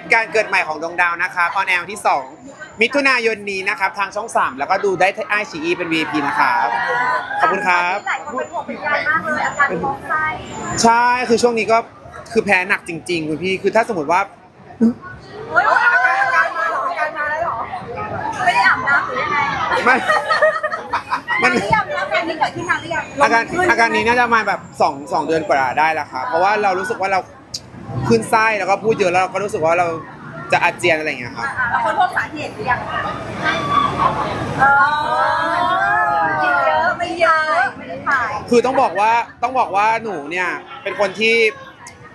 ตการเกิดใหม่ของดวงดาวนะครับออนแอร์วันที่ 2 มิถุนายนนี้นะครับ ทางช่อง 3 แล้วก็ดูได้ที่ไอชีอีเป็น VIP นะครับ ขอบคุณครับ หลายคนเป็นห่วงเป็นใยมากเลยอาการท้องไส้ใช่คือช่วงนี้ก็คือแพ้หนักจริงๆคุณพี่คือถ้าสมมติว่าเฮ้ยอาการอาการมาเหรออาการมาแล้วเหรอ ไม่ได้อาบน้ำหรือยังไงไม่ มัน หรือยังอาการนี้เกิดขึ้นนานหรือยังอาการอาการนี้น่าจะมาแบบ2 2เดือนกว่าได้แล้วครับเพราะว่าเรารู้สึกว่าเรา ขึ้นไส้แล้วก็พูดเยอะแล้วเราก็รู้สึกว่าเราจะอาเจียนอะไรอย่างเงี้ยครับอ่าแล้วคนพบสาเหตุหรือยังเออกินเยอะไม่เยอะไม่ได้ถ่ายคือต้องบอกว่าต้องบอกว่าหนูเนี่ยเป็นคนที่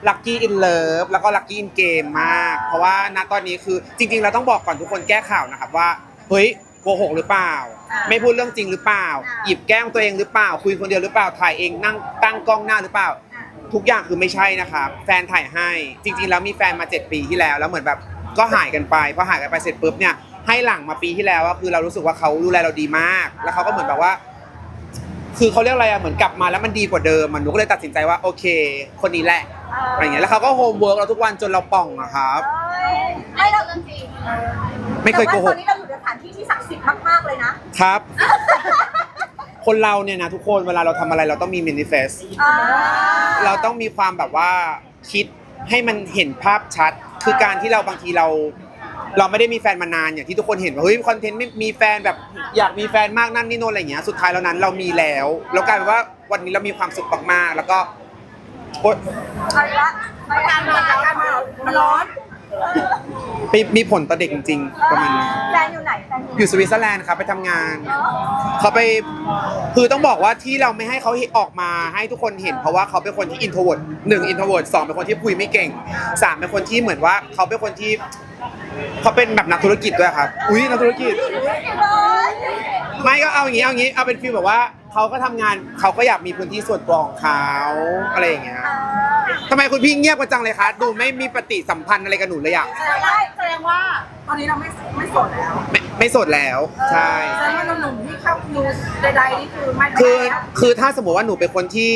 ลัคกี้อินเลิฟแล้วก็ลัคกี้อินเกมมาก เพราะว่าณตอนนี้คือจริง ๆ เราต้องบอกก่อนทุกคนแก้ข่าวนะครับว่าเฮ้ยโกหกหรือเปล่า ไม่พูดเรื่องจริงหรือเปล่า หยิบแกล้งตัวเองหรือเปล่า คุยคนเดียวหรือเปล่าถ่ายเองนั่งตั้งกล้องหน้าหรือเปล่า ทุกอย่างคือไม่ใช่นะครับ แฟนถ่ายให้จริง ๆ แล้วมีแฟนมา 7 ปีที่แล้ว แล้วเหมือนแบบก็หายกันไปพอหายกันไปเสร็จปุ๊บเนี่ยให้หลังมาปีที่แล้วอะคือเรารู้สึกว่าเขาดูแลเราดีมาก แล้วเขาก็เหมือนแบบว่า คือเขาเรียกอะไรอะเหมือนกลับมาแล้วมันดีกว่าเดิมมันหนูก็เลยตัดสินใจว่าโอเค คนนี้แหละอะไรอย่างเงี้ยแล้วเขาก็โฮมเวิร์กเราทุกวันจนเราป่องอะครับ ไม่เราจริงไม่เคยโกหตอกนนี้เราอยู่ในสถานที่ที่ศักดิ์สิทธิ์มากๆเลยนะครับ คนเราเนี่ยนะทุกคนเวลาเราทำอะไรเราต้องมี manifest อ่าเราต้องมีความแบบว่าคิดให้มันเห็นภาพชัด คือการที่เราบางทีเรา เราไม่ได้มีแฟนมานานอย่างที่ทุกคนเห็นว่าเฮ้ยคอนเทนต์ไม่มีแฟนแบบอยากมีแฟนมากนั่นนี่โน่นอะไรอย่างเงี้ยสุดท้ายแล้วนั้นเรามีแล้วแล้วกลายเป็นว่าวันนี้เรามีความสุขมากๆแล้วก็โอ๊ยอะไรละอาการมาอาการมามันร้อน มีมีผลต่อเด็กจริงๆประมาณนั้นแฟนอยู่ไหนแฟนอยู่สวิตเซอร์แลนด์ครับไปทำงานเนาะเขาไปคือต้องบอกว่าที่เราไม่ให้เขาออกมาให้ทุกคนเห็น เพราะว่าเขาเป็นคนที่อินโทรเวิร์ดหนึ่งอินโทรเวิร์ดสองเป็นคนที่คุยไม่เก่งสามเป็นคนที่เหมือนว่าเขาเป็นคนที่เขาเป็นแบบนักธุรกิจด้วยครับอุ้ยนักธุรกิจ ไม่ก็เอาอย่างนี้เอาอย่างนี้เอาเป็นฟีลแบบว่าเขาก็ทำงานเขาก็อยากมีพื้นที่ส่วนตัวของเขาอะไรอย่างเงี้ย ทำไมคุณพี่เงียบกันจังเลยคะดูไม่มีปฏิสัมพันธ์อะไรกับหนูเลยอะแสดงว่าแสดงว่าตอนนี้เราไม่ไม่โสดแล้วไม่ไม่โสดแล้วใช่ แสดงว่าหนุ่มๆที่เข้าคิวใดๆนี่คือไม่คือได้แล้วคือถ้าสมมติว่าหนูเป็นคนที่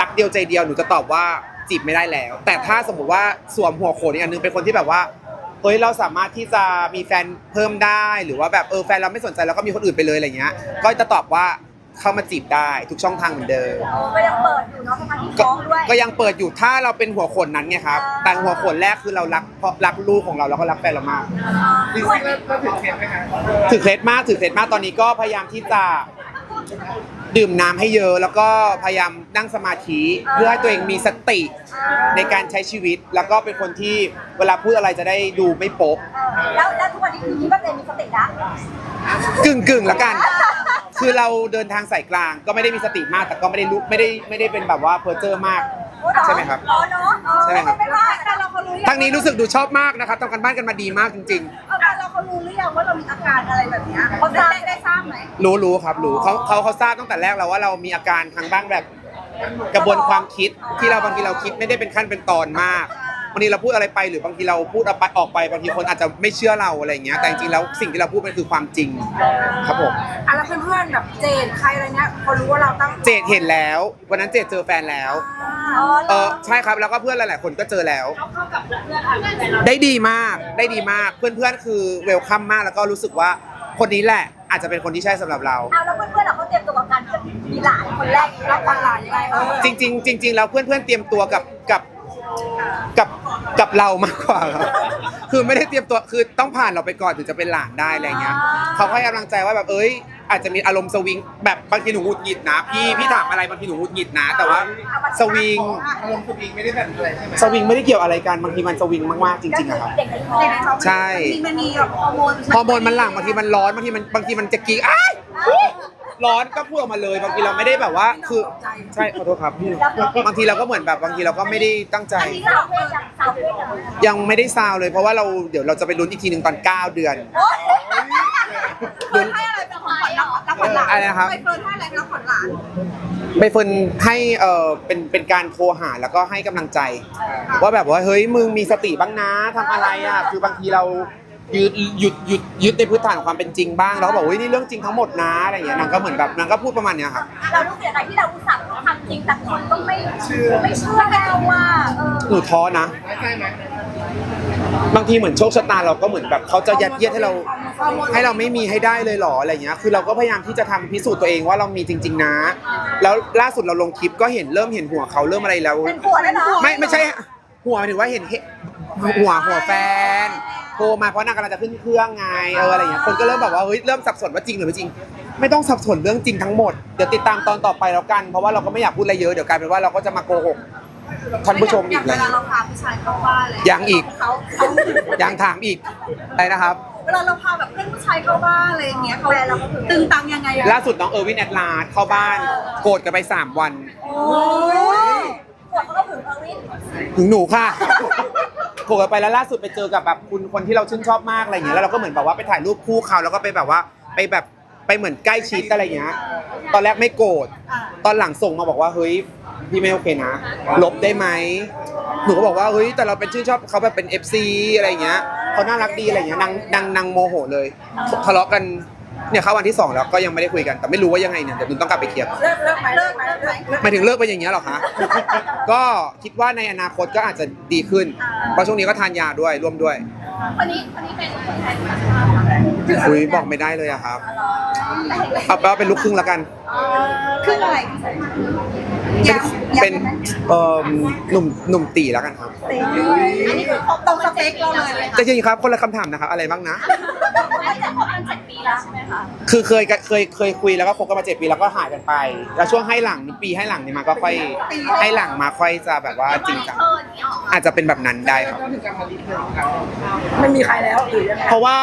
รักเดียวใจเดียวหนูจะตอบว่าจีบไม่ได้แล้ว แต่ถ้าสมมติว่าสวมหัวโขนอีกอันนึงเป็นคนที่แบบว่าเฮ้ยเราสามารถที่จะมีแฟนเพิ่มได้หรือว่าแบบเออแฟนเราไม่สนใจแล้วก็มีคนอื่นไปเลยอะไรเงี้ย ก็จะตอบว่า เข้ามาจีบได้ทุกช่องทางเหมือนเดิม ก็ยังเปิดอยู่เนาะทั้งที่ก็ท้องด้วย ก็ยังเปิดอยู่ถ้าเราเป็นหัวโขนนั้นไงครับ อ่า แต่หัวโขนแรกคือเรารักเพราะรักลูกของเราแล้วก็รักแฟนเรามากด้วยถือเคล็ดมากถือเคล็ดมากตอนนี้ก็พยายามที่จะ ดื่มน้ำให้เยอะแล้วก็พยายามนั่งสมาธิเพื่อให้ตัวเองมีสติในการใช้ชีวิต แล้วก็เป็นคนที่เวลาพูดอะไรจะได้ดูไม่โป๊ะเออแล้วแล้วทุกวันนี้คือคิดว่าตัวเองมีสตินะกึ่งกึ่งๆแล้วกัน คือเราเดินทางสายกลางก็ไม่ได้มีสติมาก แต่ก็ไม่ได้ลุกไม่ได้ไม่ได้เป็นแบบว่าเพอร์เจอร์มาก ใช่ไหมครับ อ๋อเนาะเออใช่ไหมครับ ไม่ว่าแต่เราเขารู้ยังทางนี้รู้สึกดูชอบมากนะครับทำกันบ้านกันมาดีมากจริงอาการ เราเขารู้หรือยังว่าเรามีอาการอะไรแบบเนี้ยเขาทราบได้ทราบไหมๆรู้รู้ครับรู้เขาเขาเขาทราบตั้งแต่แรกแล้วว่าเรามีอาการทางบ้างแบบ กระบวนความคิดที่เราบางทีเราคิดไม่ได้เป็นขั้นเป็นตอนมาก บางทีเราพูดอะไรไปหรือบางทีเราพูดออกไปออกไปบางทีคนอาจจะไม่เชื่อเราอะไรอย่างเงี้ยแต่จริงๆแล้วสิ่งที่เราพูดมันคือความจริงครับผมอะแล้วเพื่อนๆแบบเจนใครอะไรเนี้ยเขารู้ว่าเราตั้งเจดเห็นแล้ววันนั้นเจดเจอแฟนแล้วอ๋อเออใช่ครับแล้วก็เพื่อนหลายๆคนก็เจอแล้ว ได้ดีมากได้ดีมากเพื่อนๆคือเวลคัมมากแล้วก็รู้สึกว่าคนนี้แหละอาจจะเป็นคนที่ใช่สำหรับเราเอาแล้วเพื่อนๆเราเขาเตรียมตัวกับการจะมีหลานคนแรกรับการหลานยังไงเออจริงๆจริงๆแล้วเพื่อนๆเตรียมตัวกับกับ กับกับเรามากกว่าครับคือไม่ได้เตรียมตัวคือต้องผ่านเราไปก่อนถึงจะเป็นหลานได้อะไรเงี้ยเขาให้กำลังใจว่าแบบเอ้ย อาจจะมีอารมณ์สวิง แบบบางทีหนูหงุดหงิดนะพี่พี่ถามอะไรบางทีหนูหงุดหงิดนะ แต่ว่าสวิงอารมณ์สวิงไม่ได้แบบอะไรใช่ไหมสวิงไม่ได้เกี่ยวอะไรกันบางทีมันสวิงมากๆจริงๆอะครับ เด็กในท้องเด็กในท้องใช่มีมันมีแบบฮอร์โมนฮอร์โมนมันหลั่งบางทีมันร้อนบางทีมันบางทีมันจะกรีดอ้าย ร้อนก็พูดออกมาเลย บางทีเราไม่ได้แบบว่า คือใช่ขอโทษครับพี่บางทีเราก็เหมือนแบบบางทีเราก็ไม่ได้ตั้งใจ อันนี้สาวเพศยังสาวเพศยังยังไม่ได้ซาวเลยเพราะว่าเราเดี๋ยวเราจะไปลุ้นอีกทีหนึ่งตอน 9 เดือน โอ๊ยเฟิร์นให้อะไรเป็นของขวัญรับรับขวัญหลานอะไรนะครับไปเฟิร์นให้อะไรรับขวัญหลานใบเฟิร์นให้เออเป็นเป็นการโทรหาแล้วก็ให้กำลังใจ ว่าแบบว่าเฮ้ยมึงมีสติบ้างนะทำอะไรอะคือบางทีเรา หยุดหยุดหยุดยึดในพื้นฐานของความเป็นจริงบ้างแล้วก็บอกว่าเฮ้ยนี่เรื่องจริงทั้งหมดนะอะไรอย่างเงี้ยนางก็เหมือนแบบนางก็พูดประมาณเนี้ยครับเรารู้สึกอะไรที่เราอุตส่าห์พูดความจริงแต่คนก็ไม่ไม่เชื่อเราว่าเออหนูท้อนะน้อยใจไหมบางทีเหมือนโชคชะตาเราก็เหมือนแบบเขาจะยัดเยียดให้เราให้เราไม่มีให้ได้เลยเหรออะไรเงี้ย คือเราก็พยายามที่จะทำพิสูจน์ตัวเองว่าเรามีจริง ๆ นะ แล้วล่าสุดเราลงคลิปก็เห็นเริ่มเห็นหัวเขาเริ่มอะไรแล้ว เป็นผัวแล้วเนาะไม่ไม่ใช่หัวหมายถึงว่าเห็นเห็นหัวหัวแฟน โทรมาเพราะนางกำลังจะขึ้นเครื่องไงเอออะไรเงี้ยคนก็เริ่มแบบว่าเฮ้ยเริ่มสับสนว่าจริงหรือไม่จริง ไม่ต้องสับสนเรื่องจริงทั้งหมดเดี๋ยวติดตามตอนต่อไปแล้วกัน เพราะว่าเราก็ไม่อยากพูดอะไรเยอะเดี๋ยวกลายเป็นว่าเราก็จะมาโกหกท่านผู้ชมอีกเวเลยลาเราพาผู้ชายเข้าบ้านเลยยังอีก เขาเขายังถามอีกอะไรนะครับ เวลาเราพาแบบเพื่อนผู้ชายเข้าบ้านอะไรอย่างเงี้ยเขาตึงตังยังไงอะล่าสุดน้องเออร์วินแอดลาสเข้าบ้านโกรธกันไปสามวัน โอ้ยปวดเขาก็ถึงเออวิน ถึงหนูค่ะ โกรธกันไปแล้วล่าสุดไปเจอกับแบบคุณคนที่เราชื่นชอบมากอะไรอย่างเงี้ยแล้วเราก็เหมือนแบบว่าไปถ่ายรูปคู่เขาแล้วก็ไปแบบว่าไปแบบไปเหมือนใกล้ชิดอะไรอย่างเงี้ย ตอนแรกไม่โกรธอะตอนหลังส่งมาบอกว่าเฮ้ยพี่ไม่โอเคนะ ลบได้ไหมหนูก็บอกว่าเฮ้ยแต่เราเป็นชื่นชอบเขาแบบเป็น FC อะไรอย่างเงี้ยเขาน่ารักดีอะไรอย่างเงี้ยนางนางนางโมโหเลยทะเลาะกัน เนี่ยเข้าวันที่สองแล้วก็ยังไม่ได้คุยกันแต่ไม่รู้ว่ายังไงเนี่ยเดี๋ยวหนูต้องกลับไปเคลียร์เลิกเลิกไหมเลิกไหมเลิกไหม หมายถึงเลิกไปอย่างเงี้ยเหรอคะ ก็คิดว่าในอนาคตก็อาจจะดีขึ้น เพราะช่วงนี้ก็ทานยาด้วยร่วมด้วย คนนี้คนนี้เป็นคนไทยธรรมชาติเหรอคุยบอกไม่ได้เลยอะครับ เอาเป็นว่าเป็นลูกครึ่งแล้วกันครึ่งอะไร เป็น เป็นเอ่อหนุ่มหนุ่มตีแล้วกันครับอันนี้คือตรงสเปคเราเลยไหมคะแต่จริงๆครับคนละคำถามนะครับอะไรบ้างนะไม่แต่คบกันเจ็ดปีแล้วใช่ไหมคะคือเคยเคยเคยคุยแล้วก็คบกันมาเจ็ดปีแล้วก็หายกันไป แล้วช่วงให้หลังปีให้หลังนี่มาก็ค่อยให้หลังมาค่อยจะแบบว่าจริงจังอาจจะเป็นแบบนั้นได้ครับ ก็ถึงการมาลิเทิร์นครับไม่มีใครแล้วหรือยังไงเพราะว่า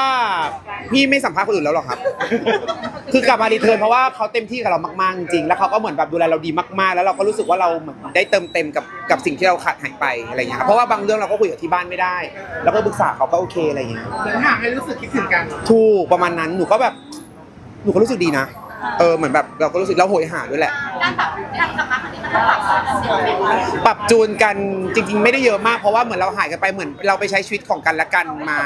พี่ไม่สัมภาษณ์คนอื่นแล้วหรอกครับ คือกลับมารีเทิร์นเพราะว่าเขาเต็มที่กับเรามากๆจริงๆแล้วเขาก็เหมือนแบบดูแลเราดีมากๆ แล้วเราก็รู้สึกว่าเราเหมือนได้เติมเต็มกับกับสิ่งที่เราขาดหายไปอะไรอย่างเงี้ยครับเพราะว่าบางเรื่องเราก็คุยกับที่บ้านไม่ได้ แล้วก็ปรึกษาเขาก็โอเคอะไรอย่างเงี้ยเหมือนห่างให้รู้สึกคิดถึงกันถูกประมาณนั้นหนูก็แบบหนูก็รู้สึกดีนะ เออเหมือนแบบเราก็รู้สึกเราโหยหาด้วยแหละ การแบบการกลับ มาครั้งนี้มันต้องปรับตัวกันเยอะไหมคะปรับจูนกันจริง ๆ ไม่ได้เยอะมากเพราะว่าเหมือนเราหายกันไปเหมือนเราไปใช้ชีวิตของกันและกันมา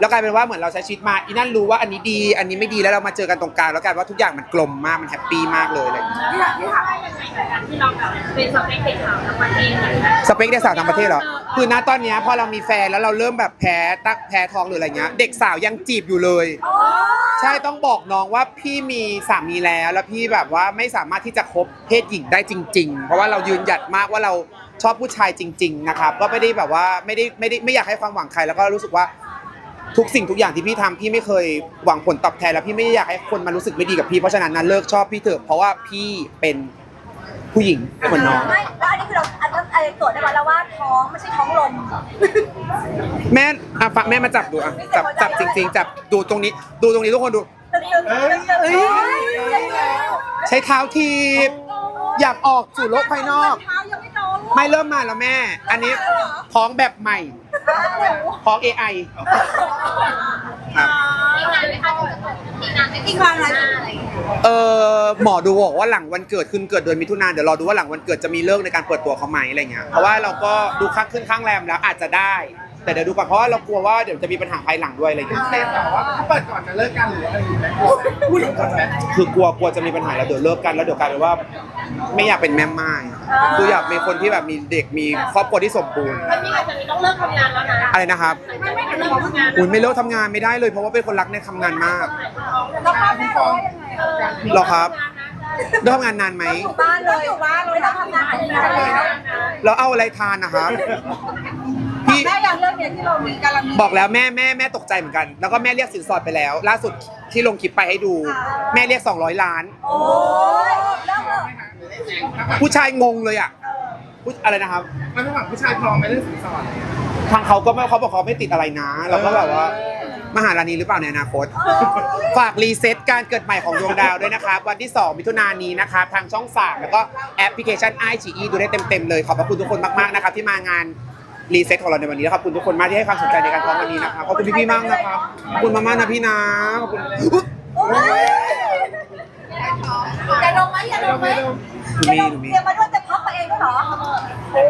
แล้วกลายเป็นว่าเหมือนเราใช้ชีวิตมาอีนั่นรู้ว่าอันนี้ดี อันนี้ไม่ดีแล้วเรามาเจอกันตรงกลางแล้วกลายเป็นว่าทุกอย่างมันกลมมากมันแฮปปี้มากเลยอะไรอย่างเงี้ยที่ถามที่ถามที่เราแบบเป็นสเปคเด็กสาวทั้งประเทศเลยนะสเปคเด็กสาวต่างประเทศเหรอคือณตอนเนี้ยพอเรามีแฟนแล้วเราเริ่มแบบแพ้ตักแพ้ท้องหรืออะไรเงี้ยเด็กสาวยังจีบอยู่เลย ใช่ต้องบอกน้องว่าพี่มีสามีแล้ว แล้วพี่แบบว่าไม่สามารถที่จะคบเพศหญิงได้จริง ๆ เพราะว่าเรายืนหยัดมากว่าเราชอบผู้ชายจริง ๆ นะครับ ก็ไม่ได้แบบว่าไม่ได้ไม่ได้ไม่อยากให้ความหวังใครแล้วก็รู้สึกว่าทุกสิ่งทุกอย่างที่พี่ทำพี่ไม่เคยหวังผลตอบแทนแล้วพี่ไม่อยากให้คนมารู้สึกไม่ดีกับพี่เพราะฉะนั้นนะเลิกชอบพี่เถอะเพราะว่าพี่เป็น ผู้หญิงเหมือนน้อง ไม่แล้วอันนี้คือเราอันนั้นอะไรตรวจได้ไหมแล้วว่าท้องไม่ใช่ท้องลม แม่อะฟังแม่มาจับดูอะจับจับจริง ๆ จับดูตรงนี้ ดูตรงนี้ทุกคนดู ตึงตึงตึงตึงเอ้ย ใช้เท้าทีบอยากออกสู่โลกภายนอก เท้ายังไม่โตไม่เริ่มมาแล้วแม่ อันนี้ท้องแบบใหม่ ท้อง AI ครับ อีกนานไหมคะอีกนานไหมอีกวันอะไรอะไรอย่างเงี้ยเออหมอดูบอกว่าหลังวันเกิดคืนเกิดเดือนมิถุนายนเดี๋ยวรอดูว่าหลังวันเกิดจะมีเลิกในการเปิดตัวเขาไหมอะไรเงี้ยเพราะว่าเราก็ดูค่าขึ้นข้างแรมแล้วอาจจะได้ แต่เดี๋ยวดูก่อนเพราะว่าเรากลัวว่าเดี๋ยวจะมีปัญหาภายหลังด้วยอะไรเงี้ยเต้นต่อว่าถ้าเปิดก่อนจะเลิกกันหรืออะไรอย่างเงี้ยพูดก่อนไหมคือกลัวกลัวจะมีปัญหาแล้วเดี๋ยวเลิกกันแล้วเดี๋ยวกลายเป็นว่า ไม่อยากเป็นแม่ไม้คืออยากมีคนที่แบบมีเด็กมีครอบครัวที่สมบูรณ์มันมีอาจจะมีต้องเลิกทำงานแล้วนะอะไรนะครับไม่ไม่เลิกทำงานอุ้ยไม่เลิกทำงานไม่ได้เลยเพราะว่าเป็นคนรักในทำงานมากแล้วพ่อแม่รู้ว่ายังไงหรอครับเลิกทำงานนานไหมอยู่บ้านเลยอยู่บ้านเลยไม่ต้องทำงานอะไรแล้วแล้วเอาอะไรทานนะครับ พี่แม่ยังเรื่องเนี้ยที่เรามีกำลังมีบอกแล้วแม่แม่แม่ตกใจเหมือนกัน แล้วก็แม่เรียกสินสอดไปแล้ว ล่าสุดที่ลงคลิปไปให้ดู แม่เรียก 200 ล้าน โอ้ยเริ่มเลยผู้ชายงงเลยอะผู้อะไรนะครับ มันระหว่างผู้ชายพร้อมไหมเรื่องสินสอดอะไรเงี้ยทางเขาก็ไม่เขาบอกเขาไม่ติดอะไรนะ เราก็แบบว่ามหารานีหรือเปล่าในอนาคต ฝากรีเซ็ตการเกิดใหม่ของดวงดาวด้วยนะครับ วันที่ 2 มิถุนายนนี้นะครับ ทางช่อง 3 แล้วก็แอปพลิเคชัน i อ e ดูได้เต็มๆเลย ขอบพระคุณทุกคนมากๆนะครับที่มางาน รีเซ็ตของเราในวันนี้แล้วขอบคุณทุกคนมากที่ให้ความสนใจในการท้องวันนี้นะครับขอบคุณพี่ๆมากนะครับขอบคุณมากๆนะพี่นะขอบคุณอย่าลงไหมอย่าลงไหมหนูมีหนูมีเตรียมมาด้วยจะพับมาเองด้วยเหรอโอ้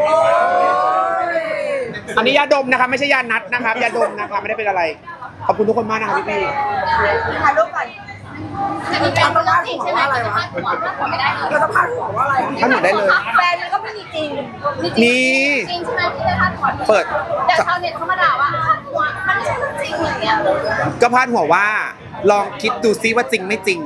ยอันนี้ยาดมนะครับไม่ใช่ยานัดนะครับยาดมนะครับไม่ได้เป็นอะไร ขอบคุณทุกคนมากนะครับพี่ถ่ายรูปก่อน จะมีเป็นเรื่องจริงใช่ไหมเราจะพาดหัวพาดหัวไม่ได้เลยเราจะพาดหัวว่าอะไรๆถ้าหนูได้เลย แฟนมันก็ไม่มีจริงมี จริงใช่ไหมที่ได้พาดหัวเปิด แต่ชาวเน็ตเขามาด่าว่าพาดหัวอะก็พาดหัวว่า ลองคิดดูซิว่าจริงไม่จริง